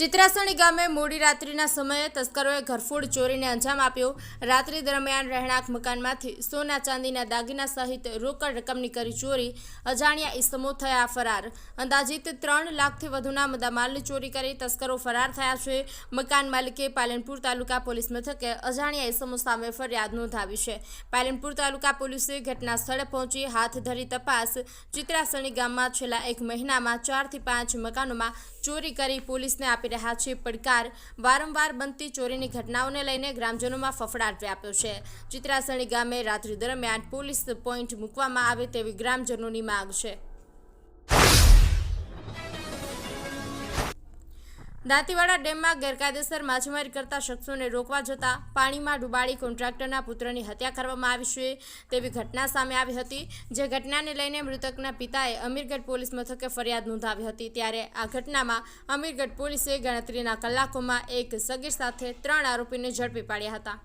ચિત્રાસણી ગામે મોડી રાત્રિના સમયે તસ્કરોએ ઘરફોડ ચોરીને અંજામ આપ્યો. રાત્રિ દરમિયાન રહેણાંક મકાનમાંથી સોના, ચાંદીના દાગીના સહિત રોકડ રકમની કરી ચોરી, અજાણ્યા ઇસમો થયા ફરાર. અંદાજિત ત્રણ લાખથી વધુના મુદ્દામાલની ચોરી કરી તસ્કરો ફરાર થયા છે. મકાન માલિકે પાલનપુર તાલુકા પોલીસ મથકે અજાણ્યા ઇસમો સામે ફરિયાદ નોંધાવી છે. પાલનપુર તાલુકા પોલીસે ઘટના સ્થળે પહોંચી હાથ ધરી તપાસ. ચિત્રાસણી ગામમાં છેલ્લા એક મહિનામાં ચારથી પાંચ મકાનોમાં ચોરી કરી પોલીસને આપી રહ્યા છે પડકાર. વારંવાર બનતી ચોરીની ઘટનાઓને લઈને ગ્રામજનોમાં ફફડાટ વ્યાપ્યો છે. ચિત્રાસણી ગામે રાત્રિ દરમિયાન પોલીસ પોઈન્ટ મૂકવામાં આવે તેવી ગ્રામજનોની માંગ છે. દાંતીવાડા ડેમમાં ગેરકાયદેસર માછીમારી કરતા શખ્સોને રોકવા જતા પાણીમાં ડૂબાડી કોન્ટ્રાક્ટરના પુત્રની હત્યા કરવામાં આવી છે તેવી ઘટના સામે આવી હતી. જે ઘટનાને લઈને મૃતકના પિતાએ અમીરગઢ પોલીસ મથકે ફરિયાદ નોંધાવી હતી. ત્યારે આ ઘટનામાં અમીરગઢ પોલીસે ગણતરીના કલાકોમાં એક સગીર સાથે ત્રણ આરોપીને ઝડપી પાડ્યા હતા.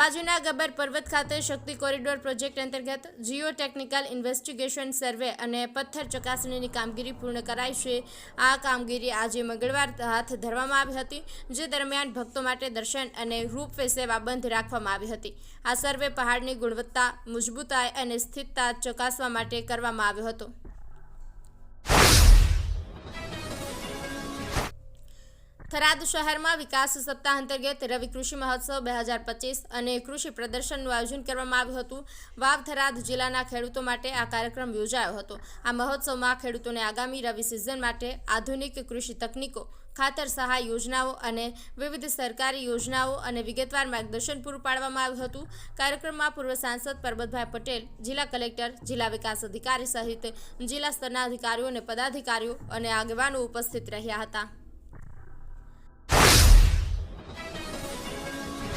અંબાજીના ગબ્બર પર્વત ખાતે શક્તિ કોરિડોર પ્રોજેક્ટ અંતર્ગત જીઓ ટેકનિકલ ઇન્વેસ્ટિગેશન સર્વે અને પથ્થર ચકાસણીની કામગીરી પૂર્ણ કરાઈ છે. આ કામગીરી આજે મંગળવાર હાથ ધરવામાં આવી હતી, જે દરમિયાન ભક્તો માટે દર્શન અને રૂપવે સેવા બંધ રાખવામાં આવી હતી. આ સર્વે પહાડની ગુણવત્તા, મજબૂતાઈ અને સ્થિરતા ચકાસવા માટે કરવામાં આવ્યો હતો. થરાદ શહેરમાં વિકાસ સપ્તાહ અંતર્ગત રવિ કૃષિ મહોત્સવ બે હજાર પચીસ અને કૃષિ પ્રદર્શનનું આયોજન કરવામાં આવ્યું હતું. વાવ થરાદ જિલ્લાના ખેડૂતો માટે આ કાર્યક્રમ યોજાયો હતો. આ મહોત્સવમાં ખેડૂતોને આગામી રવિ સિઝન માટે આધુનિક કૃષિ તકનીકો, ખાતર સહાય યોજનાઓ અને વિવિધ સરકારી યોજનાઓ અને વિગતવાર માર્ગદર્શન પૂરું પાડવામાં આવ્યું હતું. કાર્યક્રમમાં પૂર્વ સાંસદ પરબતભાઈ પટેલ, જિલ્લા કલેક્ટર, જિલ્લા વિકાસ અધિકારી સહિત જિલ્લા સ્તરના અધિકારીઓ અને પદાધિકારીઓ અને આગેવાનો ઉપસ્થિત રહ્યા હતા.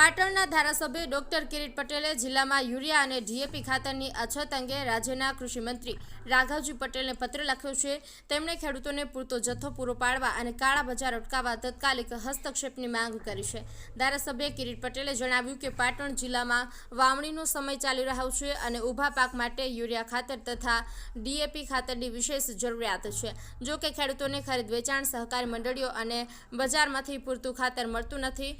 પાટણના ધારાસભ્ય ડોક્ટર કિરીટ પટેલે જિલ્લામાં યુરિયા અને ડીએપી ખાતરની અછત અંગે રાજ્યના કૃષિમંત્રી રાઘવજી પટેલને પત્ર લખ્યો છે. તેમણે ખેડૂતોને પૂરતો જથ્થો પૂરો પાડવા અને કાળા બજાર અટકાવવા તાત્કાલિક હસ્તક્ષેપની માંગ કરી છે. ધારાસભ્ય કિરીટ પટેલે જણાવ્યું કે પાટણ જિલ્લામાં વાવણીનો સમય ચાલી રહ્યો છે અને ઊભા પાક માટે યુરિયા ખાતર તથા ડીએપી ખાતરની વિશેષ જરૂરિયાત છે. જો કે ખેડૂતોને ખરીદ વેચાણ સહકારી મંડળીઓ અને બજારમાંથી પૂરતું ખાતર મળતું નથી.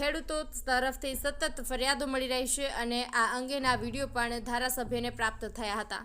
ખેડૂતો તરફથી સતત ફરિયાદો મળી રહી છે અને આ અંગેના વીડિયો પણ ધારાસભ્યને પ્રાપ્ત થયા હતા.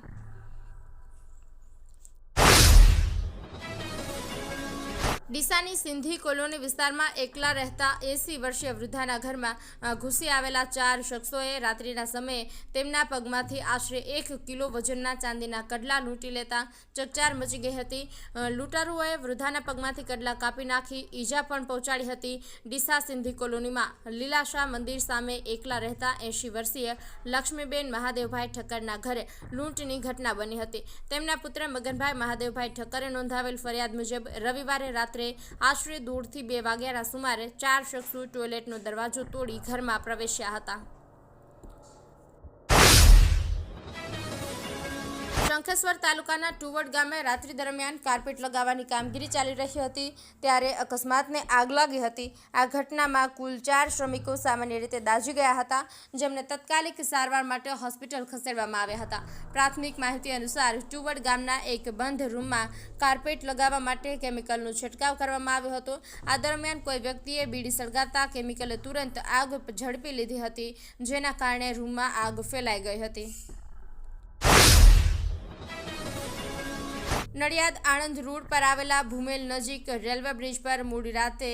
ડીસાની સિંધી કોલોની વિસ્તારમાં એકલા રહેતા એસી વર્ષીય વૃદ્ધાના ઘરમાં ઘૂસી આવેલા ચાર શખ્સોએ રાત્રિના સમયે તેમના પગમાંથી આશરે એક કિલો વજનના ચાંદીના કડલા લૂંટી લેતા ચકચાર મચી ગઈ હતી. લૂંટારુઓએ વૃદ્ધાના પગમાંથી કડલા કાપી નાખી, ઈજા પણ પહોંચાડી હતી. ડીસા સિંધી કોલોનીમાં લીલાશા મંદિર સામે એકલા રહેતા એંશી વર્ષીય લક્ષ્મીબેન મહાદેવભાઈ ઠક્કરના ઘરે લૂંટની ઘટના બની હતી. તેમના પુત્ર મગનભાઈ મહાદેવભાઈ ઠક્કરે નોંધાવેલ ફરિયાદ મુજબ રવિવારે રાત્રે આશરે દોઢથી બે વાગ્યાના સુમારે ચાર શખ્સો ટોયલેટનો દરવાજો તોડી ઘરમાં પ્રવેશ્યા હતા. શંખેશ્વર તાલુકાના ટુવડ ગામે રાત્રિ દરમિયાન કાર્પેટ લગાવવાની કામગીરી ચાલી રહી હતી, ત્યારે અકસ્માતને આગ લાગી હતી. આ ઘટનામાં કુલ ચાર શ્રમિકો સામાન્ય રીતે દાઝી ગયા હતા, જેમને તાત્કાલિક સારવાર માટે હોસ્પિટલ ખસેડવામાં આવ્યા હતા. પ્રાથમિક માહિતી અનુસાર, ટુવડ ગામના એક બંધ રૂમમાં કાર્પેટ લગાવવા માટે કેમિકલનો છંટકાવ કરવામાં આવ્યો હતો. આ દરમિયાન કોઈ વ્યક્તિએ બીડી સળગાવતા કેમિકલે તુરંત આગ ઝડપી લીધી હતી, જેના કારણે રૂમમાં આગ ફેલાઈ ગઈ હતી. નડિયાદ આણંદ રોડ પર આવેલા ભૂમેલ નજીક રેલવે બ્રિજ પર મોડી રાતે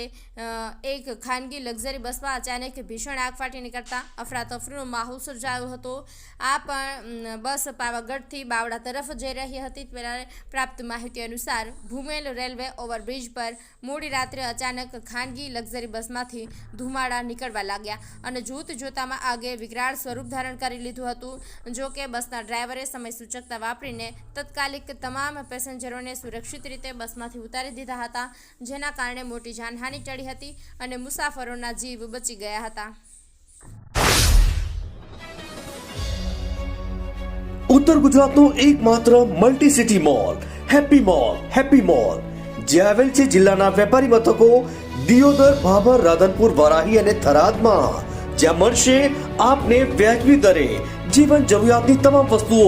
એક ખાનગી લક્ઝરી બસમાં અચાનક ભીષણ આગ ફાટી નીકળતા અફરાતફરીનો માહોલ સર્જાયો હતો. આ પણ બસ પાવાગઢથી બાવડા તરફ જઈ રહી હતી. ત્યારે પ્રાપ્ત માહિતી અનુસાર ભૂમેલ રેલવે ઓવરબ્રિજ પર મોડી રાત્રે અચાનક ખાનગી લક્ઝરી બસમાંથી ધુમાડા નીકળવા લાગ્યા અને જોત જોતામાં આગે વિકરાળ સ્વરૂપ ધારણ કરી લીધું હતું. જો કે બસના ડ્રાઈવરે સમય સૂચકતા વાપરીને તત્કાલિક તમામ પેસેન્જરોને સુરક્ષિત રીતે બસમાંથી ઉતારી દીધા હતા, જેના કારણે મોટી જાનહાનિ ટળી હતી અને મુસાફરોના જીવ બચી ગયા હતા. ઉત્તર ગુજરાતનો એકમાત્ર multi city mall happy mall happy mall જે આવેલ છે જિલ્લાના વેપારી મથકો દિયોદર, ભાભર, રાધનપુર, વરાહી અને થરાદમાં. જ્યાં મળશે આપને વ્યાજબી દરે જીવન જરૂરિયાતની તમામ વસ્તુઓ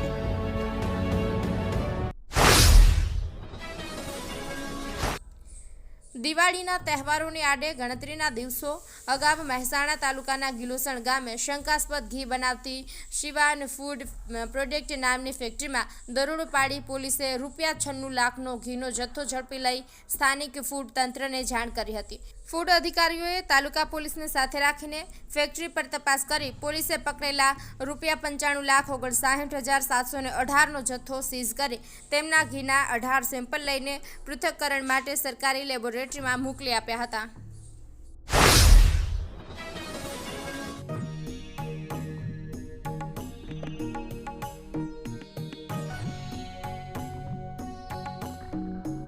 તહેવારોની આડે ગણતરીના દિવસો અગાઉ મહેસાણા તાલુકાના ગિલોસણ ગામે શંકાસ્પદ ઘી બનાવતી શિવાન ફૂડ પ્રોડક્ટ નામની ફેક્ટરીમાં દરોડો પાડી પોલીસે રૂપિયા છન્નું લાખનો ઘીનો જથ્થો ઝડપી લઈ સ્થાનિક ફૂડ તંત્રને જાણ કરી હતી. ફૂડ અધિકારીઓએ તાલુકા પોલીસને સાથે રાખીને ફેક્ટરી પર તપાસ કરી પોલીસે પકડેલા રૂપિયા પંચાણું લાખ ઓગણસાઠ હજાર સાતસો ને અઢારનો જથ્થો સીઝ કરી તેમના ઘીના અઢાર સેમ્પલ લઈને પૃથ્થકરણ માટે સરકારી લેબોરેટરીમાં મોકલી આપ્યા હતા.